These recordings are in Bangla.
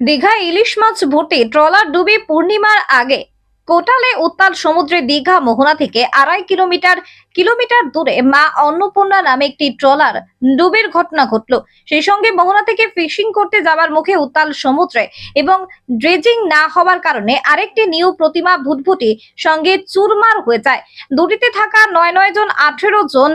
দীঘায় ইলিশ মাছ ভর্তি ট্রলার ডুবে পূর্ণিমার আগে কোটালে উত্তাল সমুদ্রে দীঘা মোহনা থেকে আড়াই কিলোমিটার কিলোমিটার দূরে মা অন্নপূর্ণা নামে একটি ট্রলার ডুবের ঘটনা ঘটলো। সেই সঙ্গে মোহনা থেকে ফিশিং করতে যাওয়ার মুখে উত্তাল সমুদ্রে এবং ড্রেজিং না হওয়ার কারণে আরেকটি নিউ প্রতিমা ভুটভুটি সঙ্গে চুরমার হয়ে যায়। দুটিতে থাকা নয় নয় জন, আঠেরো জন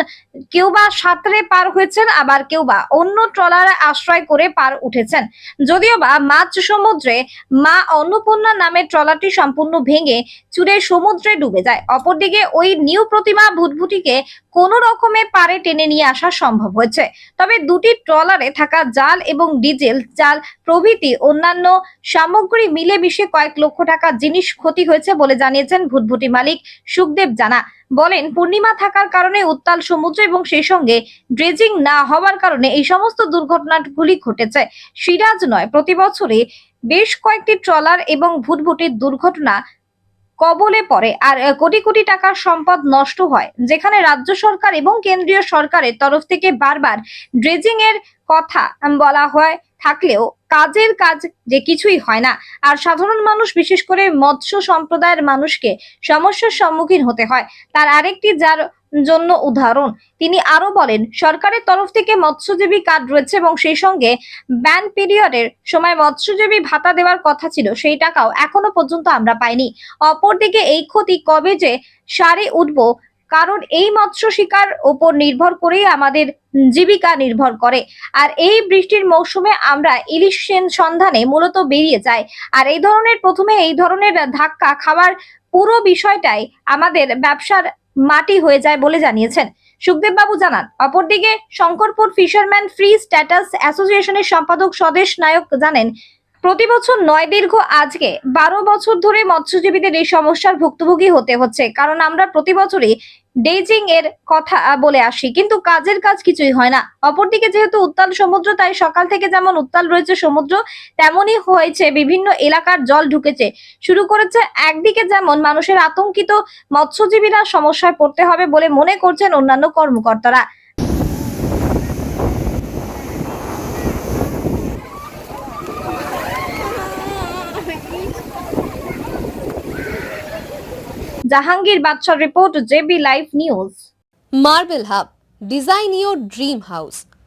কেউ বা সাঁতরে পার হয়েছেন, আবার কেউ বা অন্য ট্রলারে আশ্রয় করে পার উঠেছেন। যদিও বা মাছ সমুদ্রে মা অন্নপূর্ণা নামের ট্রলারটি সম্পূর্ণ ভেঙে চুরে সমুদ্রে ডুবে যায়। অপরদিকে ওই নিউ প্রতিমা ভুটভুটিকে কোনো রকমে পারে টেনে নিয়ে আসা সম্ভব হয়েছে। তবে দুটি ট্রলারে থাকা জাল এবং ডিজেল, চাল প্রভৃতি অন্যান্য সামগ্রী মিলে মিশে কয়েক লক্ষ টাকার জিনিস ক্ষতি হয়েছে বলে জানিয়েছেন ভুটভুটি মালিক সুখদেব জানা। বলেন, পূর্ণিমা থাকার কারণে উত্তাল সমুদ্র এবং সেই সঙ্গে ড্রেজিং না হওয়ার কারণে এই সমস্ত দুর্ঘটনাগুলি ঘটেছে। সিরাজ নয়, প্রতি বছরে বেশ কয়েকটি ট্রলার এবং ভুটভুটির দুর্ঘটনা কবলে পড়ে আর কোটি কোটি টাকার সম্পদ নষ্ট হয়। যেখানে রাজ্য সরকার এবং কেন্দ্রীয় সরকারের তরফ থেকে বারবার ড্রেজিং এর কথা বলা হয়, থাকলেও কাজের কাজ যে কিছুই হয় না। আর সাধারণ মানুষ, বিশেষ করে মৎস্য সম্প্রদায়ের মানুষকে সমস্যার সম্মুখীন হতে হয়। তার আরেকটি যার জন্য উদাহরণ। তিনি আরও বলেন, সরকারের তরফ থেকে মৎস্যজীবী কার্ড রয়েছে এবং সেই সঙ্গে ব্যান পিরিয়ডের সময় মৎস্যজীবী ভাতা দেওয়ার কথা ছিল, সেই টাকাও এখনও পর্যন্ত আমরা পাইনি। অপরদিকে এই ক্ষতি কবে যে সারে উঠব, কারণ এই মৎস্য শিকার ওপর নির্ভর করেই আমাদের জীবিকা নির্ভর করে। আর এই বৃষ্টির মৌসুমে আমরা ইলিশ সেন সন্ধানে মূলত বেরিয়ে যাই। আর এই ধরনের, প্রথমে এই ধরনের ধাক্কা খাওয়ার পুরো বিষয়টাই আমাদের ব্যবসার মাটি হয়ে যায় বলে জানিয়েছেন। সুখদেব বাবু জানান, অপরদিকে শঙ্করপুর ফিশারম্যান ফ্রি স্ট্যাটাস অ্যাসোসিয়েশনের সম্পাদক স্বদেশ নায়ক জানেন প্রতি বছর নয় দীর্ঘ আজকে বারো বছর ধরে মৎস্যজীবীদের এই সমস্যার ভুক্তভোগী হতে হচ্ছে। কারণ আমরা প্রতি বছরই ডেজিং এর কথা বলে আসি। কিন্তু কাজের কাজ কিছুই হয় না। অপরদিকে যেহেতু উত্তাল সমুদ্র, তাই সকাল থেকে যেমন উত্তাল রয়েছে সমুদ্র, তেমনই হয়েছে বিভিন্ন এলাকার জল ঢুকেছে। শুরু করেছে একদিকে যেমন মানুষের আতঙ্কিত মৎস্যজীবীরা সমস্যায় পড়তে হবে বলে মনে করছেন অন্যান্য কর্মকর্তারা। Jahangir Badsha report J B live news. Marble hub design your dream house.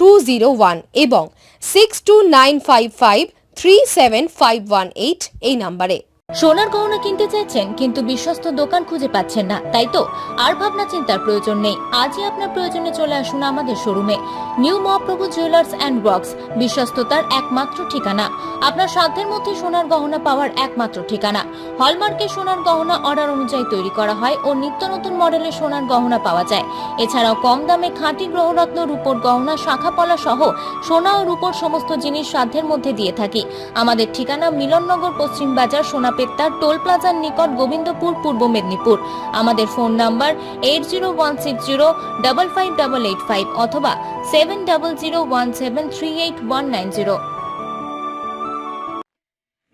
two zero one এবং six two nine five five three seven five one eight এই নাম্বারে সোনার গহনা কিনতে চাইছেন, কিন্তু বিশ্বস্ত দোকান খুঁজে পাচ্ছেন না, তাই তো? আর ভাবনা চিন্তার প্রয়োজন নেই। আজই আপনার প্রয়োজনে চলে আসুন আমাদের শোরুমে। New Mahaprabhu jewellers and works বিশ্বস্ততার একমাত্র ঠিকানা। আপনার সাধ্যের মধ্যে সোনার গহনা পাওয়ার একমাত্র ঠিকানা। হলমার্কে সোনার গহনা অর্ডার অনুযায়ী তৈরি করা হয় ও নিত্য নতুন মডেলের সোনার গহনা পাওয়া যায়। এছাড়াও কম দামে খাঁটি গ্রহরত্ন রূপোর গহনা, শাখাপলা সহ সোনা ও রূপোর সমস্ত জিনিস সাধ্যের মধ্যে দিয়ে থাকি। আমাদের ঠিকানা মিলননগর পশ্চিম বাজার সোনাপেত্তার টোল প্লাজার নিকট গোবিন্দপুর, পূর্ব মেদিনীপুর। আমাদের phone number eight zero one six zero double five eight five অথবা seven double zero one seven three eight one nine zero.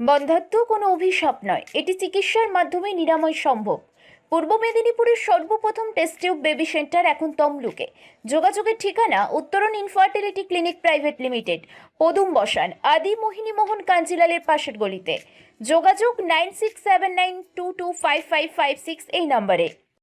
বন্ধাত্ম কোনো অভিশাপ নয়। এটি চিকিৎসার মাধ্যমে নিরাময় সম্ভব। পূর্ব মেদিনীপুরের সর্বপ্রথম টেস্ট টিউব বেবি সেন্টার এখন তমলুকে। যোগাযোগের ঠিকানা উত্তরণ ইনফার্টিলিটি ক্লিনিক প্রাইভেট লিমিটেড, পদুম বসান, আদি মোহিনী মোহন কাঞ্জিলালের পাশের গলিতে। যোগাযোগ nine six seven nine two two five five five six এই নম্বরে।